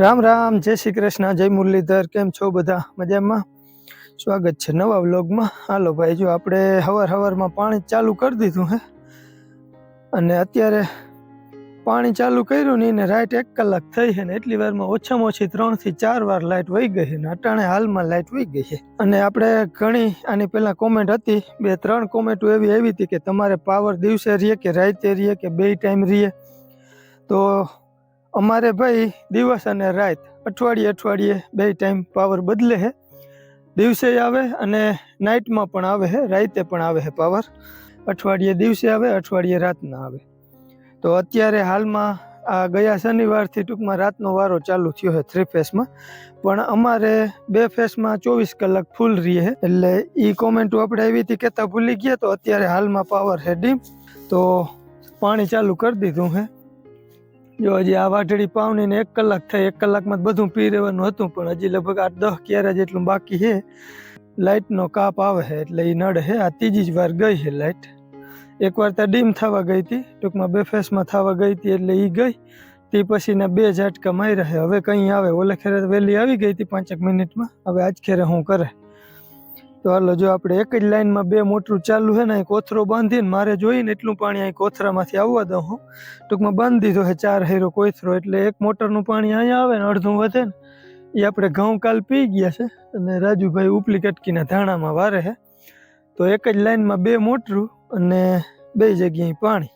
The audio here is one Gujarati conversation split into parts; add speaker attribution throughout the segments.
Speaker 1: રામ રામ, જય શ્રી કૃષ્ણ, જય મુરલીધર, કેમ છો બધા? મજામાં? સ્વાગત છે નવા વ્લોગમાં. હાલો ભાઈ, જો આપણે હવાર હવારમાં પાણી ચાલુ કરી દીધું હે, અને અત્યારે પાણી ચાલુ કર્યું ને એને રાઈટ એક કલાક થઈ છે ને એટલી વારમાં ઓછામાં ઓછી ત્રણથી ચાર વાર લાઇટ વહી ગઈ છે અટાણે હાલમાં લાઇટ વહી ગઈ છે. અને આપણે ઘણી, આની પહેલાં કોમેન્ટ હતી, બે ત્રણ કોમેન્ટો એવી આવી હતી કે તમારે પાવર દિવસે રહીએ કે રાતે રહીએ કે બે ટાઈમ રહીએ. તો અમારે ભાઈ દિવસ અને રાત અઠવાડિયે અઠવાડિયે બે ટાઈમ પાવર બદલે છે. દિવસે આવે અને નાઇટમાં પણ આવે છે, રાતે પણ આવે છે પાવર અઠવાડિયે દિવસે આવે, અઠવાડિયે રાતના આવે. તો અત્યારે હાલમાં આ ગયા શનિવારથી ટૂંકમાં રાતનો વારો ચાલુ થયો છે થ્રી ફેસમાં પણ અમારે બે ફેસમાં ચોવીસ કલાક ફૂલ રહીએ એટલે એ કોમેન્ટો આપણે એવી રીતે કહેતા ભૂલી ગયા તો અત્યારે હાલમાં પાવર છે ડીમ તો પાણી ચાલુ કરી દીધું છે. જો હજી આ વાટડી પાવની ને એક કલાક થઈ એક કલાકમાં બધું પી રહેવાનું હતું, પણ હજી લગભગ આઠ, દસ ક્યારે જેટલું બાકી છે. લાઇટનો કાપ આવે છે, એટલે એ નડે છે. આ ત્રીજી જ વાર ગઈ છે લાઇટ. એકવાર ત્યાં ડીમ થવા ગઈ હતી, ટૂંકમાં બે ફેસમાં થવા ગઈ હતી, એટલે એ ગઈ. તે પછી ને બે ઝાટકા માર્યા છે. હવે કંઈ આવે, ઓલે ખેરે વહેલી આવી ગઈ હતી પાંચેક મિનિટમાં. હવે આજ ખેરે હું કરે? તો હાલો, જો આપણે એક જ લાઈનમાં બે મોટરું ચાલુ છે ને અહીં કોથરો બાંધીને મારે જોઈને એટલું પાણી અહીં કોથરામાંથી આવવા દઉં હું. ટૂંકમાં બાંધી દીધો છે ચાર હેરો કોથરો, એટલે એક મોટરનું પાણી અહીંયા આવે ને, અડધું વધે ને, એ આપણે ઘઉં કાલ પી ગયા છે. અને રાજુભાઈ ઉપલી કટકીના ધાણામાં વારે છે. તો એક જ લાઈનમાં બે મોટરું અને બે જગ્યાએ પાણી.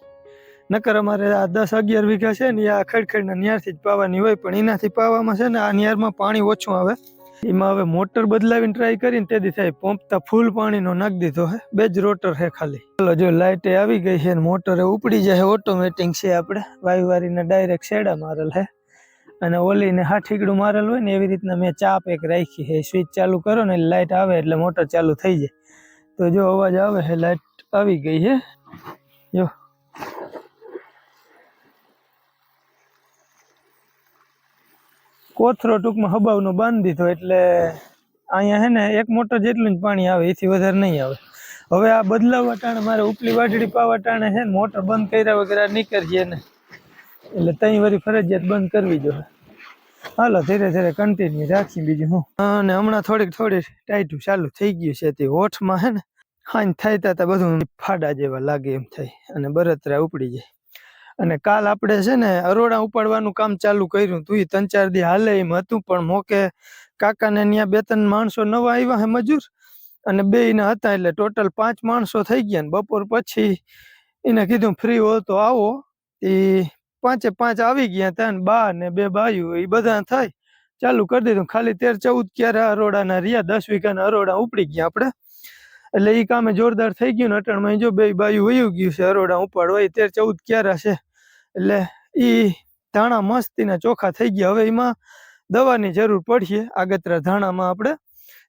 Speaker 1: નકર અમારે આ દસ અગિયાર વીઘા છે ને આ ખડખડના નિયારથી જ પાવાની હોય, પણ એનાથી પાવામાં છે ને, આ નિયારમાં પાણી ઓછું આવે. એમાં હવે મોટર બદલાવીને ટ્રાય કરીને તેથી થાય પંપતા ફૂલ પાણીનો નાખી દીધો હે. બે જ રોટર છે ખાલી. ચાલો, જો લાઇટે આવી ગઈ છે મોટરે ઉપડી જાય ઓટોમેટિક છે આપણે. વાયુવારીને ડાયરેક્ટ શેડા મારેલ હે. અને ઓલીને હાઠીકડું મારેલ હોય ને એવી રીતના મેં ચાપ એક રાખી છે સ્વિચ ચાલુ કરો ને લાઇટ આવે એટલે મોટર ચાલુ થઈ જાય. તો જો અવાજ આવે છે લાઇટ આવી ગઈ છે જો. કોથરો ટૂંકમાં હબાવનો બાંધી દીધો એટલે અહીંયા હે ને એક મોટર જેટલું જ પાણી આવે, એથી વધારે નહીં આવે. હવે આ બદલાવવા ટાણે મારે ઉપલી વાટડી પાવા ટાણે હે મોટર બંધ કર્યા વગર આ નીકળીએ ને. એટલે ત્યાં વરી ફરજિયાત બંધ કરવી જોઈએ. હાલો, ધીરે ધીરે કન્ટિન્યુ રાખી બીજું હું. અને હમણાં થોડીક થોડી ટાઈટું ચાલુ થઈ ગયું છે તે હોઠમાં હે ને. હાંજ થાય તા બધું ફાડા જેવા લાગે એમ થાય, અને બરતરા ઉપડી જાય. અને કાલ આપણે છે ને અરોડા ઉપાડવાનું કામ ચાલુ કર્યું તું ત્રણ ચાર દી હાલે એમ હતું, પણ મોકે કાકાને ત્યાં બે ત્રણ માણસો નવા આવ્યા હે મજૂર અને બે એના હતા એટલે ટોટલ પાંચ માણસો થઈ ગયા ને બપોર પછી એને કીધું ફ્રી હો તો આવો. એ પાંચે પાંચ આવી ગયા ત્યાં બા ને બે બાયું એ બધા થાય. ચાલુ કરી દીધું ખાલી તેર ચૌદ ક્યારે અરોડાના રહ્યા, દસ વીઘાના અરોડા ઉપડી ગયા આપણે એટલે એ કામે જોરદાર થઈ ગયું ને અટણમાં જો બે બાયું વયું ગયું છે અરોડા ઉપાડવા એ તેર ચૌદ ક્યારે છે? એટલે એ ધાણા મસ્તીને ચોખા થઈ ગયા. હવે એમાં દવાની જરૂર પડશે. આગતરા ધાણામાં આપણે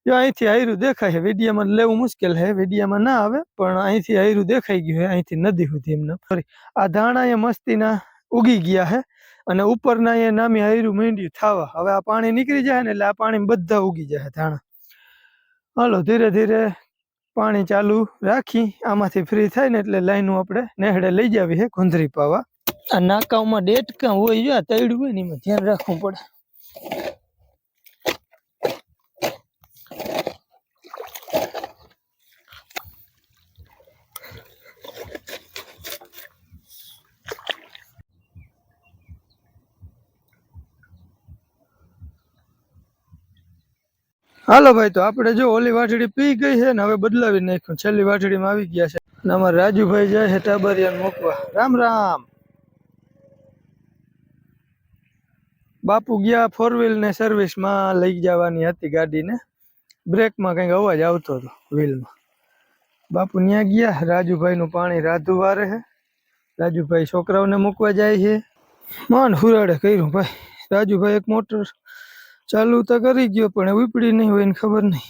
Speaker 1: જો અહીંથી આયરું દેખાય છે. વેડિયામાં લેવું મુશ્કેલ છે. વેડિયામાં ના આવે, પણ અહીંથી આયરું દેખાઈ ગયું છે. અહીંથી નદી સુધી એમને. સોરી આ ધાણા એ મસ્તીના ઉગી ગયા છે અને ઉપરના એ નામી આયરું મીંડ્યું થાવા. હવે આ પાણી નીકળી જાય ને એટલે આ પાણી બધા ઉગી જાય ધાણા. હાલો, ધીરે ધીરે પાણી ચાલુ રાખી. આમાંથી ફ્રી થાય ને એટલે લાઈનું આપણે નેહડે લઈ જાવી છે. ગુંદરી પાવા. આ નાકાઓમાં ડેટકા હોય જો આ તૈડું હોય ને એમાં ધ્યાન રાખવું પડે. હાલો ભાઈ, તો આપણે જો ઓલી વાટડી પી ગઈ છે ને હવે બદલાવી નાખ્યું. છેલ્લી વાટડીમાં આવી ગયા છે. ને અમારા રાજુભાઈ જાય છે ટાબરિયાને મૂકવા. રામ રામ. બાપુ ગયા ફોર વ્હીલને સર્વિસમાં લઈ જવાની હતી ગાડીને. બ્રેકમાં કંઈક અવાજ આવતો હતો વ્હીલમાં બાપુ ત્યાં ગયા, રાજુભાઈનું પાણી રાધુ વારે છે રાજુભાઈ છોકરાઓને મૂકવા જાય છે. માન હુરાડે કર્યું ભાઈ. રાજુભાઈ એક મોટર ચાલુ તો કરી ગયો, પણ ઉપડી નહીં હોય એને ખબર નહીં.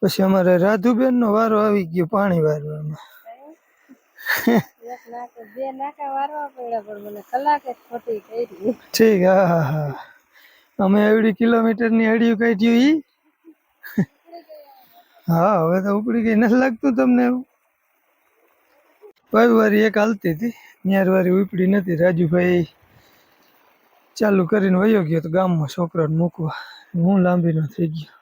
Speaker 1: પછી અમારે રાધુબેનનો વારો આવી ગયો પાણી વારવામાં. ઠીક, હા હા હા. અમે એવડી કિલોમીટરની અડીયું કાઢ્યું ઈ. હા, હવે તો ઉપડી ગઈ. નથી લાગતું તમને એવું? એક હાલતી હતી. ન્યાર ઉપડી નથી. રાજુભાઈ ચાલુ કરીને વયો ગયો તો ગામમાં છોકરાને મૂકવા. હું લાંબી ન થઈ ગયો.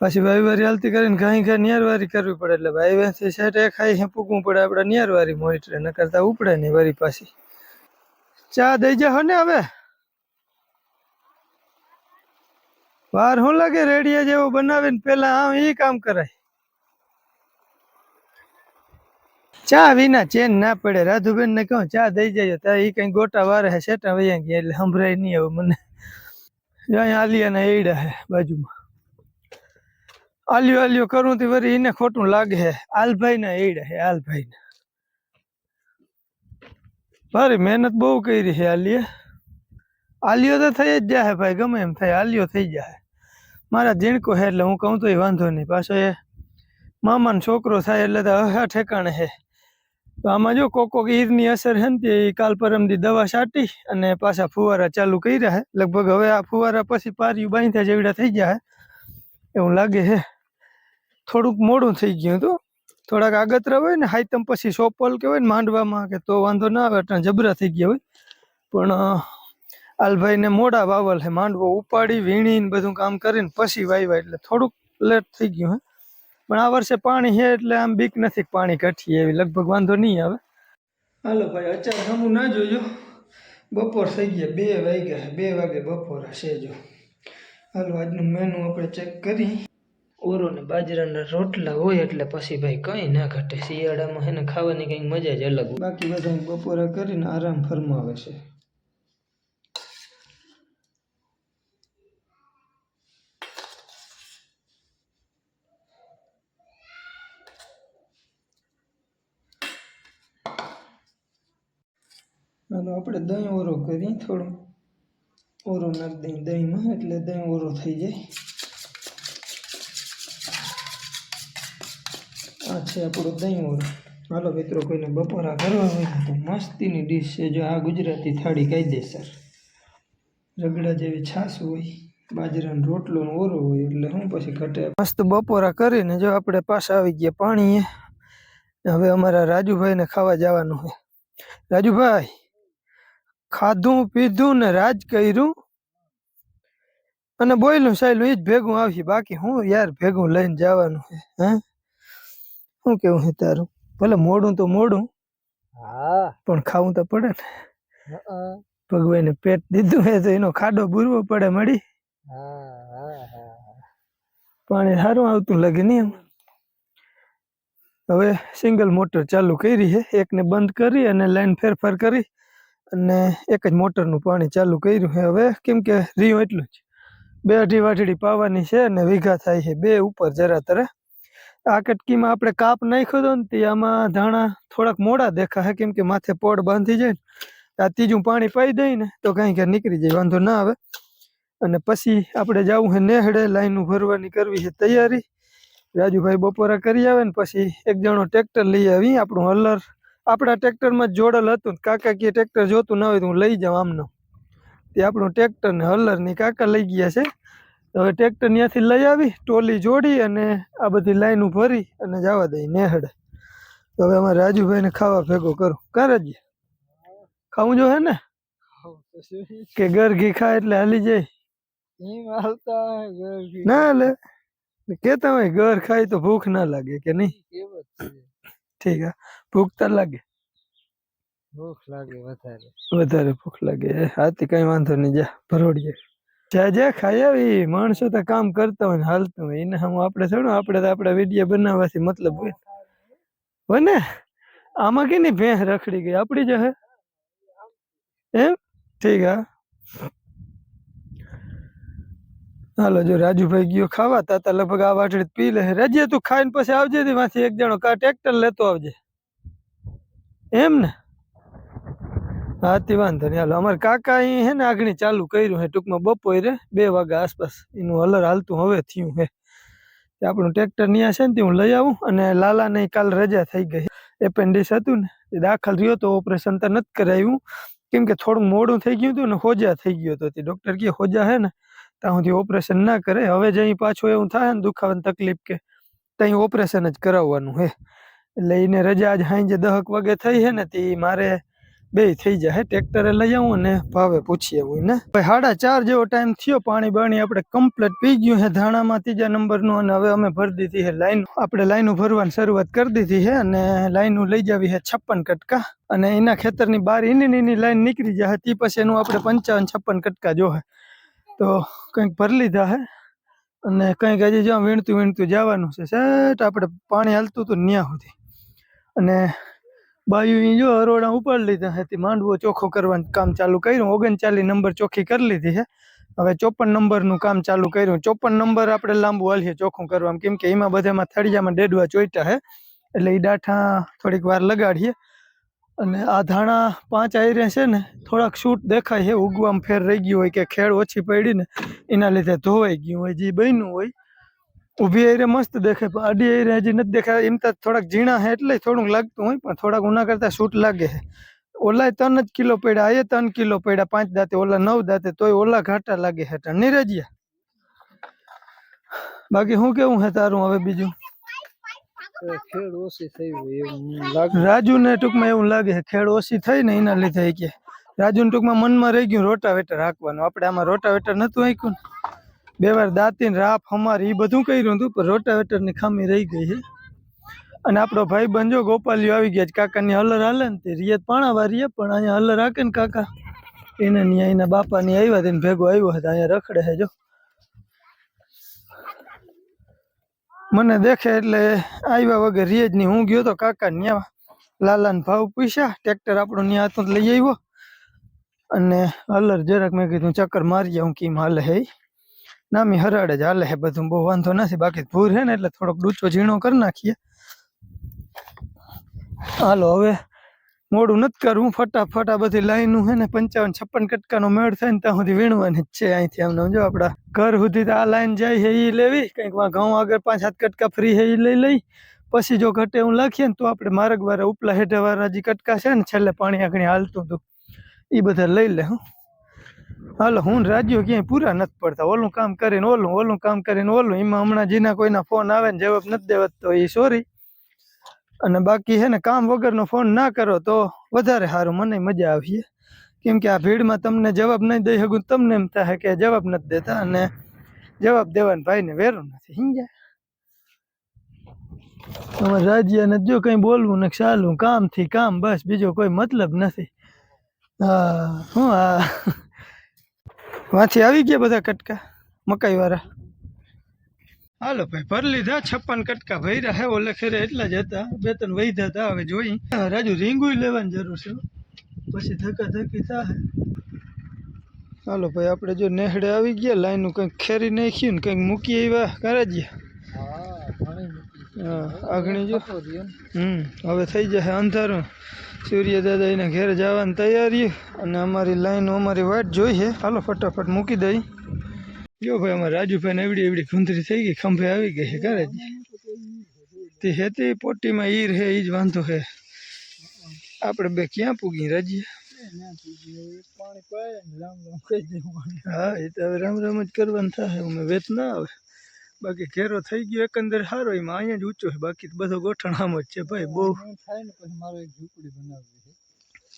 Speaker 1: પાછી વાયવારી હાલતી કરીને ઘાઈ ઘા નિયારવારી કરવી પડે એટલે વાયવાથી સેટે ખાઈ હે પૂકવું પડે, આપણે નિયારવારી મોનિટર ન કરતા ઉપડે નહીં વારી પાછી. ચા દઈ જાઓ ને હવે. વાર શું લાગે રેડિયા જેવો બનાવીને પેલા આમ એ કામ કરાય. ચા વિના ચેન ના પડે. રાધુબેન ને કહું, ચા દઈ જાય ત્યાં એ કઈ ગોટા વારે હે સેટા વૈયા ગયા એટલે સંભળાય નહીં હવે મને. જો અહીંયા આલિયાના એડા હે, બાજુમાં. આલિયો આલિયો કરું તો વળી એને ખોટું લાગે હે. આલભાઈ ના એડા હે આલભાઈ ના ભારી મહેનત બહુ કરી છે આલિયા. આલિયો તો થઈ જ જાય ભાઈ, ગમે એમ થાય, આલિયો થઈ જાય મારા જીણકો હે એટલે હું કહું તો વાંધો નહીં. પાછો એ મામાનો છોકરો થાય એટલે તો હા ઠેકાણે હે. તો આમાં જો કોક કોક ઈરની અસર છે ને તે ઈ કાલ પરમદી દવા છાંટી અને પાછા ફુવારા ચાલુ કર્યા હે. લગભગ હવે આ ફુવારા પછી પારિયું બાંધ્યા જેવડા થઈ ગયા હે એવું લાગે હે. થોડુંક મોડું થઈ ગયું હતું. થોડાક આગતરા હોય ને, હાઈતમ પછી સોપલ કે હોય ને, માંડવામાં કે તો વાંધો ના આવે, એટલે જબરા થઈ ગયા હોય. પણ આલભાઈને મોડા વાવલ હે, માંડવો ઉપાડી વીણી ને બધું કામ કરીને પછી વાવ્યા એટલે થોડુંક લેટ થઈ ગયું હે. પણ આ વર્ષે પાણી છે એટલે આમ બીક નથી પાણી ઘટીએ એવી, લગભગ વાંધો નહીં આવે. હાલો ભાઈ, અચાર હમું ના જોજો. બપોર થઈ ગયા, બે વાગ્યા. બે વાગે બપોર હશે જો. હાલો, આજનું મેનુ આપણે ચેક કરી ઓરો ને બાજરાના રોટલા હોય એટલે પછી ભાઈ કંઈ ના ઘટે. શિયાળામાં એને ખાવાની કંઈક મજા જ અલગ બાકી બધા બપોરે કરીને આરામ ફરમાવે છે. આપણે દહીં ઓરો કરીએ થોડું. ઓરો નાખી દઈએ દહીંમાં, એટલે દહીં ઓરો થઈ જાય. છે આપણું દહીં ઓરો હાલો મિત્રો, કોઈને બપોરા કરવા હોય તો મસ્તીની ડીશ છે, જો આ ગુજરાતી થાળી કાયદેસર રગડા જેવી છાશ હોય, બાજરાનો રોટલો ઓરો હોય, એટલે હું પછી ઘટે. મસ્ત બપોરા કરીને જો આપણે પાછા આવી ગયા પાણીએ. હવે અમારા રાજુભાઈને ખાવા જવાનું છે. રાજુભાઈ, ખાધું, પીધું ને રાજ કર્યું? અને બોયલું સાયલું એ જ ભેગું આવશે. બાકી હું યાર ભેગું લઈને જવાનું હે? શું કેવું છે તારું? ભલે મોડું તો મોડું
Speaker 2: હા.
Speaker 1: પણ ખાવું તો પડે ને. ભગવાન પેટ દીધું હે તો એનો ખાડો બુરવો પડે મળી. પાણી સારું આવતું લાગે નહીં એમ. હવે સિંગલ મોટર ચાલુ કરી છે. એકને બંધ કરી અને લાઈન ફેરફાર કરી અને એક જ મોટરનું પાણી ચાલુ કર્યું છે. હવે કેમ કે રીયું એટલું જ. બે અઢી વાટડી પાવાની છે અને વીઘા થાય છે બે ઉપર જરા તરે. આ કટકીમાં આપણે કાપ નાખ્યો ને તે આમાં ધાણા થોડાક મોડા દેખાય કેમ કે માથે પોડ બાંધી જાય ને આ ત્રીજું પાણી પાઈ દઈ ને, તો કાંઈ ક્યાં નીકળી જાય, વાંધો ના આવે. અને પછી આપણે જવું છે નેહડે, લાઈનું ભરવાની કરવી છે તૈયારી. રાજુભાઈ બપોરા કરી આવે ને, પછી એક જણો ટ્રેક્ટર લઈ આવી, આપણું હલર. આપણા ટ્રેક્ટરમાં જોડેલ હતું કાકા કે ટ્રેક્ટર જોતું ના હોય તો હું લઈ જાઉં આમનો. તે આપણું ટ્રેક્ટર ને હલરની કાકા લઈ ગયા છે. હવે ટ્રેક્ટર ત્યાંથી લઈ આવી ટોલી જોડી અને આ બધી લાઈનું ભરી અને જવા દઈ નેહડે. તો હવે અમારે રાજુભાઈને ખાવા ભેગો કરું. રાજ્ય ખાવું જો હે ને? કે ઘર ઘી ખાય એટલે હાલી જાય? ના લે કેતા હોય ઘર ખાય તો ભૂખ ના લાગે કે નહીં? ઠીક હા. ભૂખ તો લાગે.
Speaker 2: ભૂખ લાગે વધારે.
Speaker 1: વધારે ભૂખ લાગે. હાથી કઈ વાંધો નહીં જા ભરોડીએ. જા, જે ખાઈ આવી. માણસો તો કામ કરતા હોય ને હાલતું હોય. એને હું આપણે થોડું આપણે તો આપણા વીડિયો બનાવવાથી મતલબ હોય. હોય ને? આમાં કેની ભેંસ રખડી ગઈ? આપણી જ હે. એમ? ઠીક, હા. હાલો, જો રાજુભાઈ ગયો ખાવા, તાતા લગભગ આ વાટડી પી લે રજે તું ખાઈને પછી આવજે માંથી એક જણો કા ટ્રેક્ટર લેતો આવજે. એમ ને? હા તે વાંધો નહીં. હાલો, અમારે કાકા અહીં હે ને આગળ ચાલુ કર્યું હે ટૂંકમાં બપોરે, બે વાગ્યા આસપાસ. એનું હલર હાલતું હવે થયું હે. આપણું ટ્રેક્ટર ન્યા છે ને તે હું લઈ આવું અને લાલાને કાલ રજા થઈ ગઈ. એપેન્ડિસ હતું ને, એ દાખલ રહ્યો તો ઓપરેશન તો નથી કરાવ્યું કેમ કે થોડું મોડું થઈ ગયું હતું ને હોજા થઈ ગયો હતો તે ડૉક્ટર કે હોજા હે ને, ત્યાં સુધી ઓપરેશન ના કરે. હવે જ અહીં પાછું એવું થાય ને દુખાવાની તકલીફ કે ત્યાં ઓપરેશન જ કરાવવાનું હે. એટલે એને રજા આજ સાંજે દહક વાગે થઈ હે ને તે મારે બે થઈ જાય. ટ્રેક્ટરે લઈ આવું અને ભાવે પૂછીએ હું ને? ભાઈ સાડા ચાર જેવો ટાઈમ થયો, પાણી બાણી આપણે કમ્પ્લીટ પી ગયું છે ધાણામાં ત્રીજા નંબરનું અને હવે અમે ભરી દીધી છે લાઈન આપણે લાઈનો ભરવાની શરૂઆત કરી દીધી છે અને લાઈનો લઈ જાવી છે છપ્પન કટકા. અને એના ખેતરની બાર એની ને એની લાઈન નીકળી જાય તે પછી એનું આપણે પંચાવન છપ્પન કટકા જોહે તો કંઈક ભરી લીધા છે અને કંઈક હજી જ્યાં વીણતું વીણતું જવાનું છે. સેટ આપણે પાણી હાલતું હતું ન્યા સુધી. અને બાયું જો અરોડા ઉપાડી લીધા હતી માંડવો ચોખ્ખો કરવાનું કામ ચાલુ કર્યું, ઓગણચાલીસ નંબર ચોખ્ખી કરી લીધી છે હવે ચોપન નંબરનું કામ ચાલુ કર્યું. ચોપન નંબર આપણે લાંબુ હાલીએ ચોખ્ખું કરવામાં કેમ કે એમાં બધામાં થળિયામાં ડેડવા ચોઈટા છે એટલે એ ડાઠા થોડીક વાર લગાડીએ. અને આ ધાણા પાંચ આયરે છે ને, થોડાક શૂટ દેખાય છે ઉગવામાં ફેર રહી ગયું હોય કે ખેડ ઓછી પડી ને, એના લીધે ધોવાઈ ગયું હોય, જે બન્યું હોય ઊભી આયરે મસ્ત દેખાય. પણ અડી આયરે હજી નથી દેખાય. એમ તો થોડાક ઝીણા છે એટલે થોડુંક લાગતું હોય પણ થોડાક ઉના કરતા શૂટ લાગે છે ઓલાય ત્રણ જ કિલો પડ્યા આયે ત્રણ કિલો પડ્યા પાંચ દાંતે ઓલા નવ દાંતે તોય ઓલા ઘાટા લાગે છે ટન નીરજિયા. બાકી શું કેવું છે તારું હવે બીજું?
Speaker 2: ખેડ ઓછી થઈ હોય એવું લાગે.
Speaker 1: રાજુને ટૂંકમાં એવું લાગે છે ખેડ ઓછી થઈ ને એના લીધે ઈ કે. રાજુને ટૂંકમાં મનમાં રહી ગયું રોટાવેટર હાંકવાનું. આપણે આમાં રોટાવેટર નતું હાંક્યું ને. બે વાર દાંતીને રાપ હમાર એ બધું કર્યું હતું, પણ રોટાવેટરની ખામી રહી ગઈ છે અને આપણો ભાઈ બંજો ગોપાલિયો આવી ગયા છે. કાકાની હલર હાલે ને તે રિયત પાણા વારીએ પણ અહીંયા હલર હાકે ને કાકા. એને ન્યા એના બાપાની આવ્યા તેને ભેગો આવ્યો હતો, અહીંયા રખડે છે, જો. મને દેખે એટલે આવ્યા વગર રિયજની હું ગયો તો કાકા ન્યા લાલાને ભાવ પૂછ્યા, ટ્રેક્ટર આપણું ન્યા હતું તો લઈ આવ્યો? અને હલર જરાક મેં કીધું, ચક્કર મારી હું કેમ હાલે હે? ઈ. નામી હરાડે જ હાલે હે બધું બહુ વાંધો નથી, બાકી ભૂર હે ને એટલે થોડોક ડૂચો ઝીણો કરી નાખીએ. હાલો, હવે મોડું નથી કરવું, ફટાફટ આ બધી લાઈનું છે ને, પંચાવન છપ્પન કટકાનો મેળ થાય ને, ત્યાં સુધી વીણવાની છે અહીંથી આમને જો આપણા ઘર સુધી તો આ લાઈન જાય છે એ લેવી. કંઈક ઘઉં આગળ પાંચ સાત કટકા ફ્રી છે એ લઈ લઈ. પછી જો ઘટે એવું લખીએ ને, તો આપણે માર્ગ વાળા ઉપલા હેઠે વાળા જે કટકા છે ને, છેલ્લે પાણી આગળ હાલતું હતું એ બધા લઈ લે, હું. હાલો, હું રાજ્યો ક્યાંય પૂરા નથી પડતા. ઓલું કામ કરીને ઓલું ઓલું કામ કરીને ઓલું. એમાં હમણાં જેના કોઈના ફોન આવે ને જવાબ નથી દેવાતો, તો એ સોરી અને બાકી છે ને, કામ વગરનો ફોન ના કરો તો વધારે સારું. મને મજા આવીએ કેમ કે આ ભીડમાં તમને જવાબ નહીં દઈ શકું તમને એમ થાય કે જવાબ નથી દેતા અને જવાબ દેવાનો ભાઈને વેરું નથી. સમજ્યા? અમારે રાજ્યને જો કંઈ બોલવું ને ચાલવું, કામથી કામ, બસ. બીજો કોઈ મતલબ નથી. હા, હું હા વાંચી આવી ગયા બધા કટકા? મકાઈ વાળા હાલો ભાઈ ભરી લીધા છપ્પન કટકા ભર્યા. હે ઓલે ખેરે એટલા જ હતા. બે ત્રણ વૈધા હતા હવે જોઈ. હા, રાજુ રીંગુય લેવાની જરૂર છે. હો. પછી ધક્કા ધક્કી થાય. હાલો ભાઈ આપણે જો નેહડે આવી ગયા લાઈનું કંઈક ખેરી નાખ્યું ને કંઈક મૂકી આવ્યા. કરાજીયા
Speaker 2: હા ઘણી મૂકી.
Speaker 1: હા આગણી જો.
Speaker 2: ખબર છે એમ.
Speaker 1: હમ હવે થઈ જશે અંધારું. સૂર્ય દાદા એના ઘેર જવાની તૈયારી અને અમારી લાઈનો અમારી વાટ જોઈ છે. હાલો, ફટાફટ મૂકી દઈ. જો ભાઈ, અમારે રાજુભાઈને એવડી એવડી ખુંદરી થઈ ગઈ, ખંભે આવી ગઈ છે કરે તે હેતી પોટીમાં ઈર હે એ જ વાંધો હે આપણે બે ક્યાં પૂગી રાજી હા, એ તો હવે રામ રામ જ કરવાનું થાય, અમે વેત ના આવે. બાકી ઘેરો થઈ ગયો એકંદર સારો એમાં અહીંયા જ ઊંચો છે બાકી બધો ગોઠણ આમ જ છે ભાઈ બહુ.
Speaker 2: થાય ને પછી મારે એક ઝૂંપડી બનાવવી છે.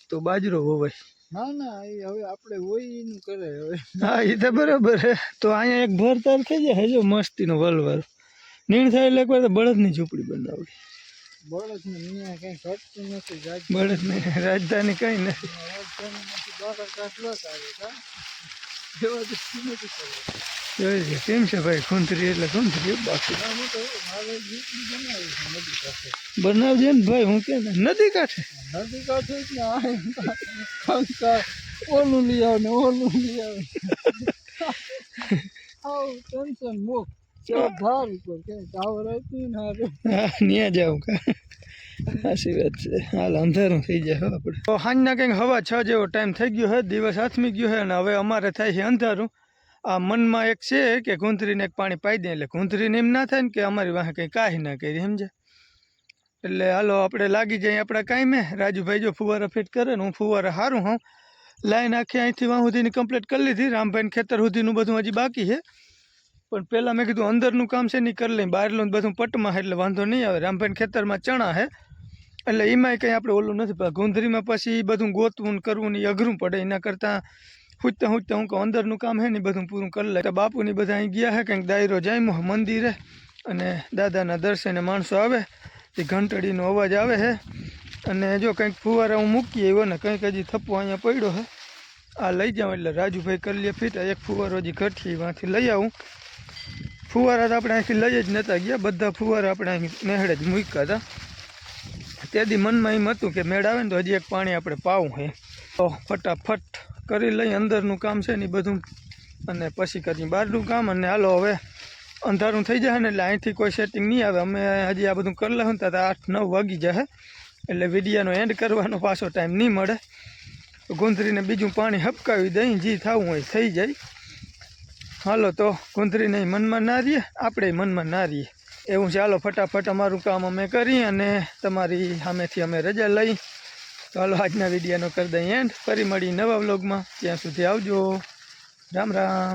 Speaker 1: તો બાજરો વવાય.
Speaker 2: ના ના એ હવે આપણે હોય એનું કરે હવે.
Speaker 1: હા એ તો બરાબર હે તો અહીંયા એક ભર તાર થઈ જાય જો મસ્તીનો વલવાર નીણ થાય એટલે એકવાર તો બળદની ઝૂંપડી બનાવવી
Speaker 2: બળદ ને અહીંયા કઈ ઘટતું નથી
Speaker 1: બળદની રાજધાની કઈ નથી.
Speaker 2: રાજધાની બહાર કાઢવા આવે એવા નથી કરવું
Speaker 1: જોઈ છે કેમ છે ભાઈ? ખૂંતરી એટલે ખૂંતરી બાકી. બનાવજે ને ભાઈ, હું કે નદી કાંઠે
Speaker 2: નદી કાંઠે ઓલું લઈ આવે ને ઓલું લઈ આવે આવું ટેન્શન મુક
Speaker 1: અંધારું થઈ જાય આપણે. સાંજના કંઈક હવા છ જેવો ટાઈમ થઈ ગયો હે, દિવસ આથમી ગયો હે, અને હવે અમારે થાય છે અંધારું. આ મનમાં એક છે કે ઘૂંથરીને એક પાણી પાઈ દે, એટલે ઘૂંથરીને એમ ના થાય ને કે અમારી વાહે કંઈ કાંઈ ના કરી સમજે એટલે હાલો, આપણે લાગી જાય આપણા કાંઈ મેં રાજુભાઈ જો ફુવારા ફિટ કરે ને હું ફુવારા સારું હોઉં. લાઈન આખી અહીંથી વાં સુધીની કમ્પ્લીટ કરી લીધી. રામભાઈને ખેતર સુધીનું બધું હજી બાકી છે. પણ પહેલાં મેં કીધું અંદરનું કામ છે નહીં કરી લઈ બહારલું બધું પટમાં એટલે વાંધો નહીં આવે. રામભાઈ ખેતરમાં ચણા છે. એટલે એમાંય કંઈ આપણે ઓલું નથી. ગુંધરીમાં પછી બધું ગોતવું કરવું ને અઘરું પડે. એના કરતાં હુજતા હુજતા હું કહું, અંદરનું કામ હે ને બધું પૂરું કરી લે. તો બાપુની બધા અહીં ગયા હે, કંઈક દાયરો જામ્યો હે મંદિરે. અને દાદાના દર્શને માણસો આવે, એ ઘંટડીનો અવાજ આવે છે અને જો કંઈક ફુવારા હું મૂકી આવ્યો ને કંઈક હજી થપ્પો અહીંયા પડ્યો છે આ લઈ જાઉં એટલે રાજુભાઈ કરી લે ફીટ. એક ફુવારો હજી ઘટી વાંથી લઈ આવું. ફુવારા તો આપણે અહીંથી લઈ જ નહોતા ગયા. બધા ફુવારા આપણે અહીં નેહડે જ મૂક્યા હતા. તેથી મનમાં એમ હતું કે મેળ આવે ને તો હજી એક પાણી આપણે પાવું છે તો ફટાફટ કરી લઈ, અંદરનું કામ છે ને બધું. અને પછી કરી બહારનું કામ અને હાલો હવે અંધારું થઈ જશે ને એટલે અહીંથી કોઈ સેટિંગ નહીં આવે. અમે હજી આ બધું કરી લઉં તો આઠ નવ વાગી જશે. એટલે વિડીયાનો એન્ડ કરવાનો પાછો ટાઈમ નહીં મળે. ગુંદરીને બીજું પાણી હપકાવી દઈ, જે થવું હોય થઈ જાય. હાલો તો ગુંદરીને મનમાં ના રહીએ આપણે મનમાં ના રહીએ એવું ચાલો ફટાફટ અમારું કામ અમે કરી અને તમારી સામેથી અમે રજા લઈ. હાલો આજના વિડીયોનો કરી દઈએ એન્ડ ફરી મળી નવા વ્લોગમાં ત્યાં સુધી આવજો. રામ રામ.